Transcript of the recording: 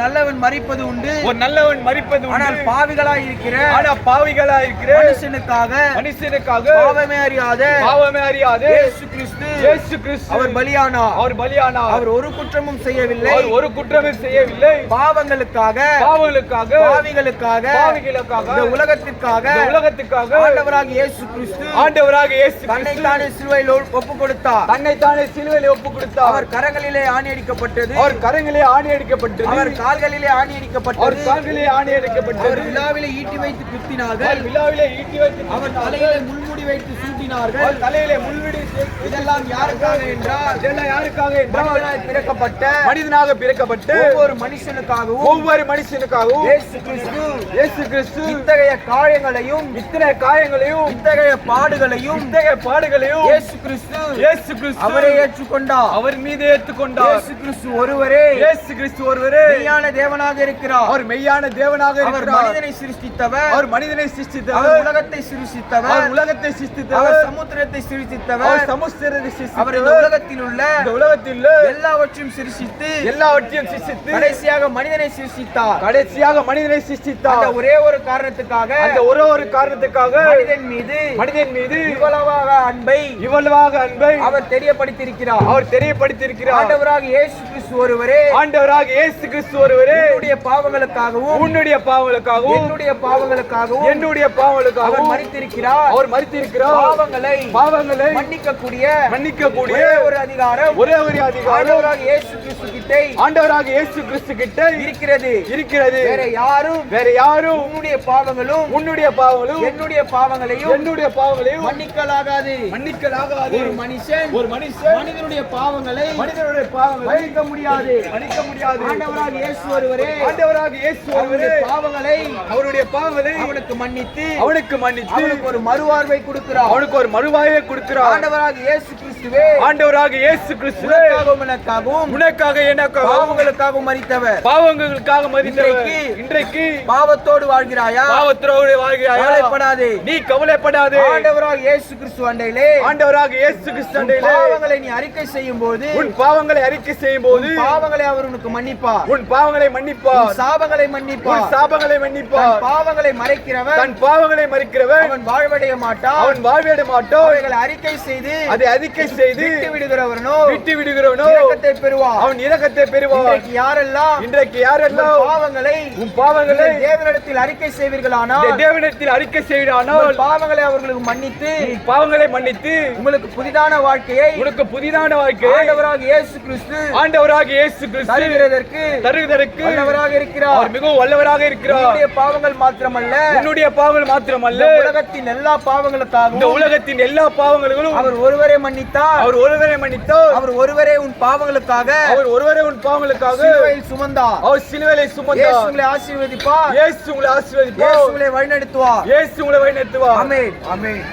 நல்லவன் மறிப்பது உண்டு. ஒரு நல்லவன் மறிப்பது ஆனால் உண்டு பாவிகளாய் இருக்கிற ஆனா பாவிகளா இருக்கிற மனுஷனுக்காக மனுஷனுக்காக பாவமே அறியாத பாவமே அறியாது இயேசு கிறிஸ்து இயேசு கிறிஸ்து அவர் பலியானார். அவர் பலியானார். அவர் ஒரு குற்றமும் செய்யவில்லை. அவர் ஒரு குற்றமும் செய்யவில்லை. பாவங்களுக்காக பாவங்களுக்காக பாவிகளுக்காக பாவிகளுக்காக இந்த உலகத்திற்காக உலகத்துக்காக ஆண்டவராக இயேசு கிறிஸ்து ஆண்டவராக இயேசு தன்னை தானே சிலுவையில் ஒப்பு கொடுத்தார் தன்னைத்தானே சிலுவையில் ஒப்பு கொடுத்தார் அவர் கரங்களிலே ஆணி அடிக்கப்பட்டது. அவர் கரங்களே ஆணி அடிக்கப்பட்டது. அவர் கால்களிலே ஆணி அவர் அடிக்கப்பட்டது கால்களே ஆணி அவர் அடிக்கப்பட்டது விழாவிலே ஈட்டி வைத்து குத்தினார்கள். அவர் விழாவிலே ஈட்டி வைத்து அவர் தலையிலே முள்முடி வைத்து சூட்டினார்கள். அவர் தலையிலே முள்விடி இதெல்லாம் யாருக்காக என்றால் இதெல்லாம் யாருக்காக என்றால் பிறக்கப்பட்ட மனிதனாக பிறக்கப்பட்டு ஒவ்வொரு மனுஷனுக்காகவும் ஒவ்வொரு மனுஷனுக்காகவும் இயேசு கிறிஸ்து. இயேசு கிறிஸ்து. இத்தகைய காயங்களையும் இத்தனை காயங்களையும் இத்தகைய பாடுகளையும் இத்தகைய பாடுகளையும் இயேசு கிறிஸ்து இயேசு கிறிஸ்து அவரை ஏற்றுக்கொண்டார். அவர் மீது ஏற்றுக்கொண்டார். இயேசு கிறிஸ்து ஒருவரே. இயேசு கிறிஸ்து ஒருவரே. மெய்யான தேவனாக இருக்கிறார். அவர் மெய்யான தேவனாக இருக்கிறார். மனிதனை சிருஷ்டித்தவர். அவர் மனிதனை சிருஷ்டித்தவர். உலகத்தை அவர் சிருஷ்டித்தவர் உலகத்தை சிருஷ்டித்தவர். சமுத்திரத்தை சிருஷ்டித்தவர். சமுத்திரத்தை அவர் இந்த சிருஷ்டித்தவர் உலகத்தில் உள்ள இந்த உலகத்தில் எல்லாவற்றையும் சிருஷ்டித்து எல்லாவற்றையும் சிருஷ்டித்து கடைசியாக மனிதனை சிருஷ்டித்தார். கடைசியாக மனிதனை அந்த சிருஷ்டித்தார் ஒரே ஒரு காரணத்துக்காக அந்த ஒரு ஒரு காரணத்துக்காக மனிதன் மீது மனிதன் மீது இவ்வளவாக அன்பை இவ்வளவாக அன்பை அவர் தெரியப்படுத்தியிருக்கிறார். அவர் தெரியப்படுத்தியிருக்கிறார். ஆண்டவராக இயேசு கிறிஸ்து ஒருவரே. ஆண்டவராக இயேசு கிறிஸ்து ஒருவரே. என்னுடைய பாவங்களுக்காகவும் உன்னுடைய பாவங்களுக்காகவும் என்னுடைய பாவங்களுக்காகவும் என்னுடைய அவர் பாவங்களுக்காகவும் மறித்திருக்கிறார். அவர் மறித்திருக்கிறார். பாவங்களை பாவங்களை மன்னிக்கக்கூடிய மன்னிக்கக்கூடிய ஒரே ஒரு அதிகாரம். ஒரே ஒரு அதிகாரம். ஆண்டவராக இயேசு கிறிஸ்து கிட்டே ஆண்டவராக இயேசு கிறிஸ்து கிட்ட இருக்கிறது. இருக்கிறது. வேற யாரும் வேற யாரும் உன்னுடைய பாவங்களும் உன்னுடைய பாவங்களும் என்னுடைய பாவங்களையும் என்னுடைய பாவங்களையும் மன்னிக்கலாகாது. மன்னிக்கலாகாது. ஒரு மனுஷன் ஒரு மனுஷன் மனிதனுடைய பாவங்களை மனிதனுடைய பாவங்களை மன்னிக்க முடியாது. மன்னிக்க முடியாது. ஆண்டவராக இயேசு ஒருவரே ஆண்டவராக இயேசு ஒருவரே பாவங்களை அவருடைய பாவங்களை அவனுக்கு மன்னித்து அவனுக்கு மன்னித்து அவனுக்கு ஒரு மறுவாழ்வை கொடுக்கிறார். அவனுக்கு ஒரு மறுவாயை கொடுக்கிறார். ஆண்டவராக இயேசு கிறிஸ்துவே ஆண்டவராக இயேசு கிறிஸ்துவே உனக்காகவும் உனக்காக எனக்காக பாவங்களுக்காகவும் மறித்தவர். பாவங்களுக்காக மறித்தவர். இன்றைக்கு- பாவத்தோடு வாழ்கிறாயா? பாவத்தோடு வாழ்கிறாயா? கவலைப்படாதே. நீ கவலைப்படாதே. ஆண்டவராக இயேசு கிறிஸ்து அண்டையிலே. ஆண்டவராக இயேசு கிறிஸ்து அண்டையிலே. பாவங்களை நீ அறிக்கை செய்யும் போது உன் பாவங்களை அறிக்கை செய்யும் போது பாவங்களை அவர் உனக்கு மன்னிப்பார். உன் பாவங்களை மன்னிப்பார். சாபங்களை மன்னிப்பார். சாபங்களை மன்னிப்பார். பாவங்களை மறைக்கிறவன் தன் பாவங்களை மறிக்கிறவன் அவன் வாழ்வடைய மாட்டான். அவன் வாழ்விட மாட்டான். அவைகளை அறிக்கை செய்து அதை அறிக்கை செய்து விட்டு விடுகிறவனோ விட்டு விடுகிறவனோ இரக்கத்தை பெறுவான். அவன் இரக்கத்தை பெறுவான் இன்றைக்கு யாரெல்லாம் இன்றைக்கு யாரெல்லாம் பாவங்களை உன் பாவங்களை தேவனிடத்தில் அறிக்கை செய்வீர்களானால் இந்த தேவனிடத்தில் அறிக்கை உங்கள் பாவங்களை அவர்களுக்கு மன்னித்து பாவங்களை மன்னித்து உங்களுக்கு புதிதான வாழ்க்கையை உனக்கு புதிதான வாழ்க்கை ஆண்டவராக இயேசு கிறிஸ்து ஆண்டவராக இயேசு கிறிஸ்து தருகிறதற்கு தருவதற்கு வல்லவராக இருக்கிறார். அவர் மிகவும் வல்லவராக இருக்கிறார். உன்னுடைய பாவங்கள் மாத்திரமல்ல. உன்னுடைய பாவங்கள் மாத்திரமல்ல. இந்த உலகத்தின் எல்லா இந்த பாவங்களுக்காகவும் உலகத்தின் எல்லா பாவங்களும் அவர் ஒருவரே மன்னித்தார். அவர் ஒருவரை மன்னித்தார். அவர் ஒருவரே உன் பாவங்களுக்காக அவர் ஒருவரே உன் பாவங்களுக்காக சிலுவையில் சுமந்தார் அவர் சிலுவையை இயேசு சுமந்தார் உங்களை ஆசீர்வதிப்பார். இயேசு உங்களை இயேசு ஆசீர்வதிப்பார் உங்களை வழிநடத்துவார். இயேசு உங்களை வழிநடத்துவார். ஆமென். ஆமென்.